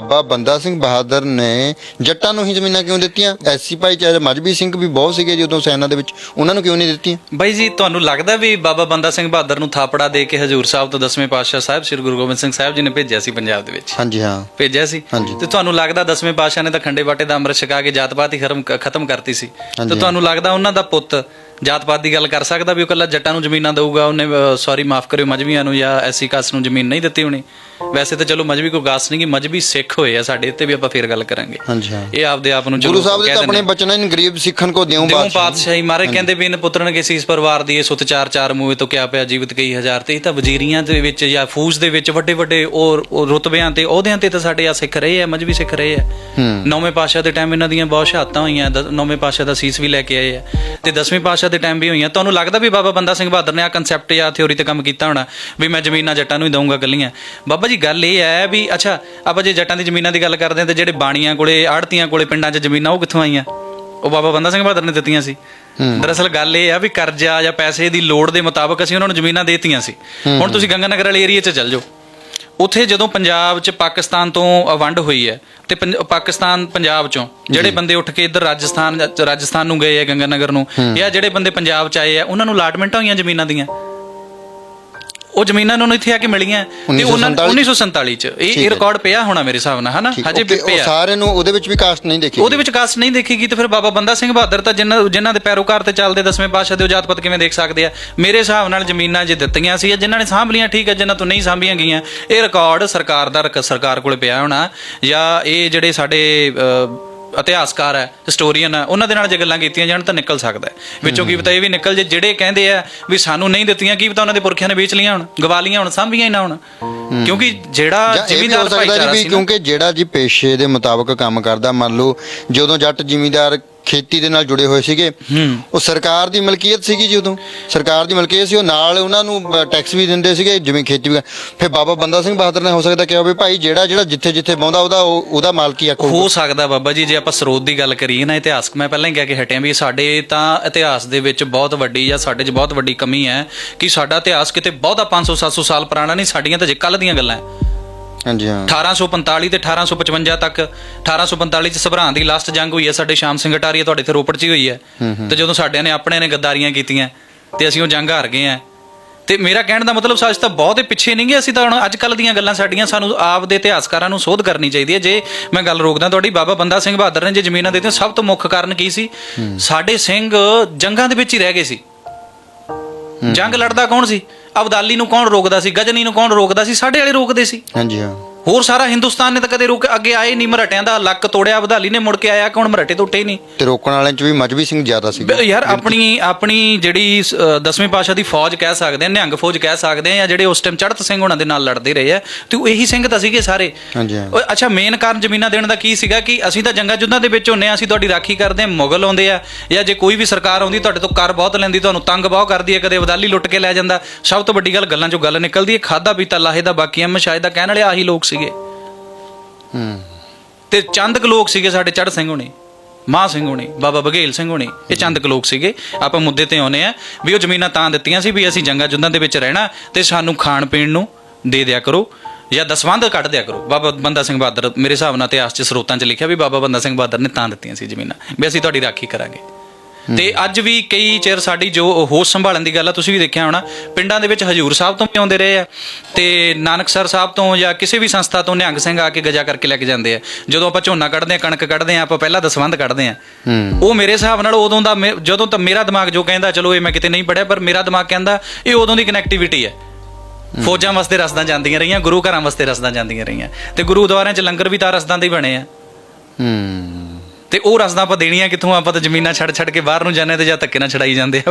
ਬਾਬਾ ਬੰਦਾ ਸਿੰਘ ਬਹਾਦਰ ਨੇ ਜੱਟਾਂ ਨੂੰ ਹੀ ਜ਼ਮੀਨਾਂ ਕਿਉਂ ਦਿੱਤੀਆਂ? ਐਸਸੀ ਭਾਈਚਾਰੇ ਮਜਬੀ ਸਿੰਘ ਵੀ ਬਹੁਤ ਸੀਗੇ ਜਦੋਂ ਸੈਨਾ ਦੇ ਵਿੱਚ। ਉਹਨਾਂ ਨੂੰ ਕਿਉਂ ਨਹੀਂ ਦਿੱਤੀਆਂ? ਬਾਈ ਜੀ ਤੁਹਾਨੂੰ ਲੱਗਦਾ ਵੀ ਬਾਬਾ ਬੰਦਾ ਸਿੰਘ ਬਹਾਦਰ ਨੂੰ ਥਾਪੜਾ ਦੇ ਕੇ ਹਜੂਰ ਸਾਹਿਬ ਤੋਂ ਦਸਵੇਂ ਪਾਤਸ਼ਾਹ ਸਾਹਿਬ ਸ੍ਰੀ ਗੁਰੂ ਗੋਬਿੰਦ ਸਿੰਘ ਸਾਹਿਬ ਜੀ ਨੇ ਭੇਜਿਆ ਸੀ ਪੰਜਾਬ ਦੇ ਵਿੱਚ? ਹਾਂਜੀ ਹਾਂ। ਭੇਜਿਆ ਸੀ। ਤੇ ਤੁਹਾਨੂੰ ਲੱਗਦਾ ਦਸਵੇਂ ਪਾਤਸ਼ਾਹ ਨੇ ਤਾਂ ਖੰਡੇ ਬਾਟੇ ਦਾ ਅੰਮ੍ਰਿਤ ਛਕਾ ਕੇ ਜਾਤ ਪਾਤ ਹੀ ਖਤਮ ਖਤਮ ਕਰਤੀ ਸੀ? ਤੇ ਤੁਹਾਨੂੰ ਲੱਗਦਾ ਉਹਨਾਂ ਦਾ ਪੁੱਤ ਜਾਤ ਪਾਤ ਦੀ ਗੱਲ ਕਰ ਸਕਦਾ ਵੀ ਉਹ ਕੱਲਾ ਜੱਟਾਂ ਨੂੰ ਜ਼ਮੀਨਾਂ ਦੇਊਗਾ? ਉਹਨੇ ਸੌਰੀ ਮਾਫ ਕਰਿਓ ਮਜਬੀਆਂ ਨੂੰ ਜਾਂ ਐਸੀ ਕਾਸ ਨੂੰ ਜ਼ਮੀਨ ਨਹੀਂ ਦਿੱਤੀ ਹੋਣੀ? ਵੈਸੇ ਤਾਂ ਚਲੋ ਮਜਬੀ ਕੋਈ ਗਾਸ ਨਹੀਂ ਕਿ ਮਜਬੀ ਸਿੱਖ ਹੋਏ ਆ ਸਾਡੇ ਇੱਥੇ ਵੀ ਆਪਾਂ ਫੇਰ ਗੱਲ ਕਰਾਂਗੇ। ਹਾਂਜੀ ਹਾਂ। ਇਹ ਆਪਦੇ ਆਪ ਨੂੰ ਗੁਰੂ ਸਾਹਿਬ ਦੇ ਤਾਂ ਆਪਣੇ। ਬਚਨਾਂ ਨੂੰ ਗਰੀਬ ਸਿੱਖਣ ਕੋ ਦਿਉ ਬਾਦਸ਼ਾਹ। ਪਾਤਸ਼ਾਹੀ ਮਾਰੇ ਕਹਿੰਦੇ ਇਨ ਪੁੱਤਰਨ ਕੇ ਸੀਸ ਪਰਿਵਾਰ ਦੀ ਇਹ ਸੁਤ ਚਾਰ ਚਾਰ ਮੂਹੇ ਤੋਂ ਕਿਆ ਪਿਆ ਜੀਵਤ ਕਈ ਹਜ਼ਾਰ ਤੇ। ਇਹ ਤਾਂ ਵਜ਼ੀਰੀਆਂ ਦੇ ਵਿੱਚ ਜਾਂ ਫੂਜ ਦੇ ਵਿੱਚ ਵੱਡੇ ਵੱਡੇ ਉਹ ਰੁਤਬਿਆਂ ਤੇ ਅਹੁਦਿਆਂ ਤੇ ਤਾਂ ਸਾਡੇ ਆ ਸਿੱਖ ਰਹੇ ਆ ਮਜਬੀ ਸਿੱਖ ਰਹੇ ਆ। ਨੌਵੇਂ ਪਾਤਸ਼ਾਹ ਦੇ ਟਾਈਮ ਇਹਨਾਂ ਦੀਆਂ ਬਹੁਤ ਸ਼ਹਾਦਤਾਂ ਹੋਈਆਂ ਨੌਵੇਂ ਪਾਤਸ਼ਾਹ ਦਾ ਸੀਸ ਵੀ ਲੈ ਕੇ ਆਏ ਆ। ਤੇ ਦਸਵੇਂ ਪਾਤਸ਼ਾਹ ਦੇ ਟਾਈਮ ਵੀ ਹੋਈਆਂ। ਤੁਹਾਨੂੰ ਲੱਗਦਾ ਵੀ ਬਾਬਾ ਬੰਦਾ ਸਿੰਘ ਬਹਾਦਰ ਨੇ ਆ ਕਨਸੈਪਟ ਜਾਂ ਥਿਉਰੀ ਤੇ ਕੰਮ ਕੀਤਾ ਹੋਣਾ ਵੀ ਮੈਂ ਜ਼ਮੀਨਾਂ ਜੱਟਾਂ ਨੂੰ ਹੀ ਦਊਂਗਾ ਗੱਲੀਆਂ ਬਾਬਾ ਜੀ ਗੱਲ ਇਹ ਹੈ ਵੀ ਅੱਛਾ ਆਪਾਂ ਜੇ ਜੱਟਾਂ ਦੀ ਜ਼ਮੀਨਾਂ ਦੀ ਗੱਲ ਕਰਦੇ ਹਾਂ ਤੇ ਜਿਹੜੇ ਬਾਣੀਆਂ ਕੋਲੇ ਆੜਤੀਆਂ ਕੋਲੇ ਪਿੰਡਾਂ 'ਚ ਜ਼ਮੀਨਾਂ ਉਹ ਕਿੱਥੋਂ ਆਈਆਂ? ਉਹ ਬਾਬਾ ਬੰਦਾ ਸਿੰਘ ਬਹਾਦਰ ਨੇ ਦਿੱਤੀਆਂ ਸੀ। ਦਰਅਸਲ ਗੱਲ ਇਹ ਆ ਵੀ ਕਰਜ਼ਾ ਜਾਂ ਪੈਸੇ ਦੀ ਲੋੜ ਦੇ ਮੁਤਾਬਕ ਅਸੀਂ ਉਹਨਾਂ ਨੂੰ ਜ਼ਮੀਨਾਂ ਦੇਤੀਆਂ ਸੀ। ਹੁਣ ਤੁਸੀਂ ਗੰਗਾਨਗਰ ਵਾਲੇ ਏਰੀਆ 'ਚ ਚੱਲ ਜਾਓ। ਉੱਥੇ ਜਦੋਂ ਪੰਜਾਬ 'ਚ ਪਾਕਿਸਤਾਨ ਤੋਂ ਵੰਡ ਹੋਈ ਹੈ ਤੇ ਪਾਕਿਸਤਾਨ ਪੰਜਾਬ 'ਚੋਂ ਜਿਹੜੇ ਬੰਦੇ ਉੱਠ ਕੇ ਇੱਧਰ ਰਾਜਸਥਾਨ ਰਾਜਸਥਾਨ ਨੂੰ ਗਏ ਆ ਗੰਗਾਨਗਰ ਨੂੰ ਜਾਂ ਜਿਹੜੇ ਬੰਦੇ ਪੰਜਾਬ 'ਚ ਆਏ ਆ ਉਹਨਾਂ ਨੂੰ ਅਲਾਟਮੈਂਟਾਂ ਹੋਈਆਂ ਜ਼ਮੀਨਾਂ ਦੀਆਂ? ਉਹ ਜ਼ਮੀਨਾਂ ਉਹਨਾਂ ਨੂੰ ਇੱਥੇ ਆ ਕੇ ਮਿਲੀਆਂ ਤੇ ਉਹਨਾਂ 1947 'ਚ। ਇਹ ਇਹ ਰਿਕਾਰਡ ਪਿਆ ਹੋਣਾ ਮੇਰੇ ਹਿਸਾਬ ਨਾਲ ਹਨਾ? ਹਜੇ ਵੀ ਉਹ ਪਿਆ ਸਾਰਿਆਂ ਨੂੰ ਉਹਦੇ ਵਿੱਚ ਵੀ ਕਾਸਟ ਨਹੀਂ ਦੇਖੀ ਉਹਦੇ ਵਿੱਚ ਕਾਸਟ ਨਹੀਂ ਦੇਖੇਗੀ ਤੇ ਫਿਰ ਬਾਬਾ ਬੰਦਾ ਸਿੰਘ ਬਹਾਦਰ ਤਾਂ ਜਿਨ੍ਹਾਂ ਜਿਨ੍ਹਾਂ ਦੇ ਪੈਰੋਕਾਰ ਤੇ ਚੱਲਦੇ ਦਸਵੇਂ ਪਾਤਸ਼ਾਹ ਦੇ ਉਹ ਜਾਤ-ਪਾਤ ਕਿਵੇਂ ਦੇਖ ਸਕਦੇ ਆ? ਮੇਰੇ ਹਿਸਾਬ ਨਾਲ ਜ਼ਮੀਨਾਂ ਜੇ ਦਿੱਤੀਆਂ ਸੀ ਜਿਨ੍ਹਾਂ ਨੇ ਸਾਂਭ ਲੀਆਂ ਠੀਕ ਹੈ ਜਿਨ੍ਹਾਂ ਤੋਂ ਨਹੀਂ ਸਾਂਭੀਆਂ ਗਈਆਂ ਇਹ ਰਿਕਾਰਡ ਸਰਕਾਰ ਦਾ ਰਕ- ਸਰਕਾਰ ਕੋਲੇ ਪਿਆ ਹੋਣਾ ਜਾਂ ਇਹ ਜਿਹੜੇ ਸਾਡੇ ਇਤਿਹਾਸਕਾਰ ਹੈ ਹਿਸਟੋਰੀਅਨ ਹੈ ਉਹਨਾਂ ਦੇ ਨਾਲ ਜੇ ਗੱਲਾਂ ਕੀਤੀਆਂ ਜਾਣ ਤਾਂ ਨਿਕਲ ਸਕਦਾ ਵਿੱਚੋਂ ਕੀ ਪਤਾ ਇਹ ਵੀ ਨਿਕਲ ਜੇ ਜਿਹੜੇ ਕਹਿੰਦੇ ਆ ਵੀ ਸਾਨੂੰ ਨਹੀਂ ਦਿੱਤੀਆਂ ਕੀ ਪਤਾ ਉਹਨਾਂ ਦੇ ਪੁਰਖਿਆਂ ਨੇ ਵੇਚ ਲੀਆਂ ਹੁਣ ਗਵਾ ਲੀਆਂ ਹੁਣ ਸਾਂਭੀਆਂ ਹੀ ਨਾ ਹੁਣ। ਕਿਉਂਕਿ ਜਿਹੜਾ ਜ਼ਿਮੀਂਦਾਰ ਭਾਈਚਾਰਾ ਸੀ ਕਿਉਂਕਿ ਜਿਹੜਾ ਜੀ ਪੇਸ਼ੇ ਦੇ ਮੁਤਾਬਕ ਕੰਮ ਕਰਦਾ ਮੰਨ ਲਓ ਜਦੋਂ ਜੱਟ ਜ਼ਿਮੀਂਦਾਰ ਖੇਤੀ ਦੇ ਨਾਲ ਜੁੜੇ ਹੋਏ ਸੀਗੇ। ਉਹ ਸਰਕਾਰ ਦੀ ਮਲਕੀਅਤ ਸੀਗੀ ਜੀ ਉਦੋਂ। ਸਰਕਾਰ ਦੀ ਮਲਕੀਅਤ ਸੀ ਉਹ ਨਾਲ ਉਹਨਾਂ ਨੂੰ ਟੈਕਸ ਵੀ ਦਿੰਦੇ ਸੀਗੇ ਜਿਵੇਂ ਖੇਤੀ ਵੀ ਫਿਰ ਬਾਬਾ ਬੰਦਾ ਸਿੰਘ ਬਹਾਦਰ ਨੇ ਹੋ ਸਕਦਾ ਕਿਹਾ ਵੀ ਭਾਈ ਜਿਹੜਾ ਜਿਹੜਾ ਜਿੱਥੇ ਜਿੱਥੇ ਬਾਉਂਦਾ ਉਹਦਾ ਉਹ- ਉਹਦਾ ਮਾਲਕੀ ਆਖੋ ਹੋ ਸਕਦਾ ਬਾਬਾ ਜੀ ਜੇ ਆਪਾਂ ਸਰੋਤ ਦੀ ਗੱਲ ਕਰੀਏ ਨਾ ਇਤਿਹਾਸਕ ਮੈਂ ਪਹਿਲਾਂ ਹੀ ਕਹਿ ਕੇ ਹਟਿਆ ਵੀ ਸਾਡੇ ਤਾਂ ਇਤਿਹਾਸ ਦੇ ਵਿੱਚ ਬਹੁਤ ਵੱਡੀ ਜਾਂ ਸਾਡੇ 'ਚ ਬਹੁਤ ਵੱਡੀ ਕਮੀ ਹੈ ਕਿ ਸਾਡਾ ਇਤਿਹਾਸ ਕਿਤੇ ਬਹੁਤਾ 500 700 ਸਾਲ ਪੁਰਾਣਾ ਨਹੀਂ ਸਾਡੀਆਂ ਤਾਂ ਜੇ ਕੱਲ ਦੀਆਂ ਗੱਲਾਂ ਹੈ। ਹਾਂਜੀ ਹਾਂ। 1845 ਤੇ 1855 ਤੱਕ 1845 ਚ ਸਭਰਾਂ ਦੀ ਲਾਸਟ ਜੰਗ ਹੋਈ ਹੈ ਸਾਡੇ ਸ਼ਾਮ ਸਿੰਘ ਅਟਾਰੀਆ ਤੁਹਾਡੇ ਇੱਥੇ ਰੋਪੜ 'ਚ ਹੀ ਹੋਈ ਹੈ। ਤੇ ਜਦੋਂ ਸਾਡਿਆਂ ਨੇ ਆਪਣੇ ਨੇ ਗੱਦਾਰੀਆਂ ਕੀਤੀਆਂ ਤੇ ਅਸੀਂ ਉਹ ਜੰਗ ਹਾਰ ਗਏ ਆ ਤੇ ਮੇਰਾ ਕਹਿਣ ਦਾ ਮਤਲਬ ਸੱਚ ਤਾਂ ਬਹੁਤ ਪਿੱਛੇ ਨਹੀਂ ਗਏ ਅਸੀਂ ਤਾਂ ਹੁਣ ਅੱਜ ਕੱਲ ਦੀਆਂ ਗੱਲਾਂ ਸਾਡੀਆਂ ਸਾਨੂੰ ਆਪ ਦੇ ਇਤਿਹਾਸਕਾਰਾਂ ਨੂੰ ਸੋਧ ਕਰਨੀ ਚਾਹੀਦੀ ਹੈ। ਜੇ ਮੈਂ ਗੱਲ ਰੋਕਦਾ ਤੁਹਾਡੀ ਬਾਬਾ ਬੰਦਾ ਸਿੰਘ ਬਹਾਦਰ ਨੇ ਜੇ ਜ਼ਮੀਨਾਂ ਦਿੱਤੀਆਂ ਸਭ ਤੋਂ ਮੁੱਖ ਕਾਰਨ ਕੀ ਸੀ? ਸਾਡੇ ਸਿੰਘ ਜੰਗਾਂ ਦੇ ਵਿੱਚ ਹੀ ਰਹਿ ਗਏ ਸੀ। ਜੰਗ ਲੜਦਾ ਕੌਣ ਸੀ? ਅਬਦਾਲੀ ਨੂੰ ਕੌਣ ਰੋਕਦਾ ਸੀ? ਗਜਨੀ ਨੂੰ ਕੌਣ ਰੋਕਦਾ ਸੀ? ਸਾਡੇ ਵਾਲੇ ਰੋਕਦੇ ਸੀ। ਹਾਂਜੀ, ਹਾਂ। ਹੋਰ ਸਾਰਾ ਹਿੰਦੁਸਤਾਨ ਨੇ ਤਾਂ ਕਦੇ ਰੁਕ ਅੱਗੇ ਆਏ ਨਹੀਂ ਮਰਾਠਿਆਂ ਦਾ ਲੱਕ ਤੋੜਿਆ ਵਧਾਲੀ ਨੇ ਮੁੜ ਕੇ ਆਇਆ ਕੌਣ ਮਰਾਠੇ ਤੋਂ ਉੱਠੇ ਹੀ ਨਹੀਂ। ਤੇ ਰੋਕਣ ਵਾਲਿਆਂ ਚ ਵੀ ਮਜਬੀ ਸਿੰਘ ਜ਼ਿਆਦਾ ਸੀ ਬ- ਯਾਰ ਆਪਣੀ ਆਪਣੀ ਜਿਹੜੀ ਅ, ਦਸਵੇਂ ਪਾਸ਼ਾ ਦੀ ਫੌਜ ਕਹਿ ਸਕਦੇ ਆ ਨਿਹੰਗ ਫੌਜ ਕਹਿ ਸਕਦੇ ਆ ਜਾਂ ਜਿਹੜੇ ਉਸ ਟਾਈਮ ਚੜਤ ਸਿੰਘ ਉਹਨਾਂ ਦੇ ਨਾਲ ਲੜਦੇ ਰਹੇ ਆ ਤੇ ਉਹ ਇਹੀ ਸਿੰਘ ਤਾਂ ਸੀਗੇ ਸਾਰੇ। ਹਾਂਜੀ ਹਾਂ ਅੱਛਾ ਮੇਨ ਕਾਰਨ ਜ਼ਮੀਨਾਂ ਦੇਣ ਦਾ ਕੀ ਸੀਗਾ ਕਿ ਅਸੀਂ ਤਾਂ ਜੰਗਾਂ ਜੁੱਧਾਂ ਦੇ ਵਿੱਚ ਹੁੰਨੇ ਆ ਅਸੀਂ ਤੁਹਾਡੀ ਰਾਖੀ ਕਰਦੇ ਆ ਮੁਗਲ ਆਉਂਦੇ ਆ ਜਾਂ ਜੇ ਕੋਈ ਵੀ ਸਰਕਾਰ ਆਉਂਦੀ ਤੁਹਾਡੇ ਤੋਂ ਕਰ ਬਹੁਤ ਲੈਂਦੀ ਤੁਹਾਨੂੰ ਤੰਗ ਬਹੁਤ ਕਰਦੀ ਹੈ ਕਦੇ ਵਦਾਲੀ ਲੁੱਟ ਕੇ ਲੈ ਜਾਂਦਾ। ਸਭ ਤੋਂ ਵੱਡੀ ਗੱਲ ਗੱਲਾਂ ਚੋਂ ਗੱਲ ਨਿਕਲਦੀ ਹੈ ਖਾਦਾ ਪੀਤਾ ਲਾਹੇ ਦਾ ਬਾਕੀ ਅਮ ਸ਼ਾਇਦ ਦਾ ਕਹਿਣ ਵਾਲੇ ਆਹੀ ਲੋਕ ਸੀਗੇ। ਹੂੰ ਤੇ ਚੰਦ ਕੁ ਲੋਕ ਸੀਗੇ ਸਾਡੇ ਚੜ ਸਿੰਘ ਹੋਣੀ ਮਾਹ ਸਿੰਘ ਹੋਣੀ, ਬਾਬਾ ਬਘੇਲ ਸਿੰਘ ਹੋਣੀ, ਇਹ ਚੰਦ ਕੁ ਲੋਕ ਸੀਗੇ। ਆਪਾਂ ਮੁੱਦੇ ਤੇ ਆਉਨੇ ਆ ਵੀ ਉਹ ਜ਼ਮੀਨਾਂ ਤਾਂ ਦਿੱਤੀਆਂ ਸੀ ਵੀ ਅਸੀਂ ਜੰਗਾਂ ਜੁੱਦਾਂ ਦੇ ਵਿੱਚ ਰਹਿਣਾ ਤੇ ਸਾਨੂੰ ਖਾਣ ਪੀਣ ਨੂੰ ਦੇ ਦਿਆ ਕਰੋ ਜਾਂ ਦਸਵੰਧ ਕੱਢ ਦਿਆ ਕਰੋ। ਬਾਬਾ ਬੰਦਾ ਸਿੰਘ ਬਹਾਦਰ ਮੇਰੇ ਹਿਸਾਬ ਨਾਲ ਇਤਿਹਾਸ 'ਚ ਸਰੋਤਾਂ 'ਚ ਲਿਖਿਆ ਵੀ ਬਾਬਾ ਬੰਦਾ ਸਿੰਘ ਬਹਾਦਰ ਨੇ ਤਾਂ ਦਿੱਤੀਆਂ ਸੀ ਜ਼ਮੀਨਾਂ। ਵੀ ਅਸੀਂ ਤੁਹਾਡੀ ਰਾਖੀ ਕਰਾਂਗੇ। ਤੇ ਅੱਜ ਵੀ ਕਈ ਚਿਰ ਸਾਡੀ ਜੋ ਹੋਸ਼ ਸੰਭਾਲਣ ਦੀ ਗੱਲ ਆ ਤੁਸੀਂ ਵੀ ਦੇਖਿਆ ਹੋਣਾ ਪਿੰਡਾਂ ਦੇ ਵਿੱਚ ਹਜੂਰ ਸਾਹਿਬ ਤੋਂ ਵੀ ਆਉਂਦੇ ਰਹੇ ਆ ਤੇ ਨਾਨਕਸਰ ਸਾਹਿਬ ਤੋਂ ਜਾਂ ਕਿਸੇ ਵੀ ਸੰਸਥਾ ਤੋਂ ਨਿਹੰਗ ਸਿੰਘ ਆ ਕੇ ਗਜਾ ਕਰਕੇ ਲੈ ਕੇ ਜਾਂਦੇ ਆ। ਜਦੋਂ ਆਪਾਂ ਝੋਨਾ ਕੱਢਦੇ ਆ ਕਣਕ ਕੱਢਦੇ ਆ ਆਪਾਂ ਪਹਿਲਾਂ ਦਸਵੰਧ ਕੱਢਦੇ ਆ। ਹੂੰ। ਉਹ ਮੇਰੇ ਹਿਸਾਬ ਨਾਲ ਉਦੋਂ ਦਾ ਜਦੋਂ ਤਾਂ ਮੇਰਾ ਦਿਮਾਗ ਜੋ ਕਹਿੰਦਾ ਚਲੋ ਇਹ ਮੈਂ ਕਿਤੇ ਨਹੀਂ ਪੜਿਆ ਪਰ ਮੇਰਾ ਦਿਮਾਗ ਕਹਿੰਦਾ ਇਹ ਉਦੋਂ ਦੀ ਕਨੈਕਟੀਵਿਟੀ ਹੈ। ਫੌਜਾਂ ਵਾਸਤੇ ਰਸਦਾਂ ਜਾਂਦੀਆਂ ਰਹੀਆਂ ਗੁਰੂ ਘਰਾਂ ਵਾਸਤੇ ਰਸਦਾਂ ਜਾਂਦੀਆਂ ਰਹੀਆਂ। ਤੇ ਗੁਰੂਦੁਆਰਿਆਂ 'ਚ ਲੰਗਰ ਵੀ ਤਾਂ ਰਸਦਾਂ ਦੇ ਹੀ ਬਣੇ ਆ। ਹੂੰ। ਤੇ ਉਹ ਰਸਦਾਂ ਆਪਾਂ ਦੇਣੀਆਂ ਕਿੱਥੋਂ? ਆਪਾਂ ਤਾਂ ਜ਼ਮੀਨਾਂ ਛੱਡ ਛੱਡ ਕੇ ਬਾਹਰ ਨੂੰ ਜਾਂਦੇ ਤੇ ਜਾਂ ਧੱਕੇ ਨਾਲ ਛੜਾਈ ਜਾਂਦੇ ਆ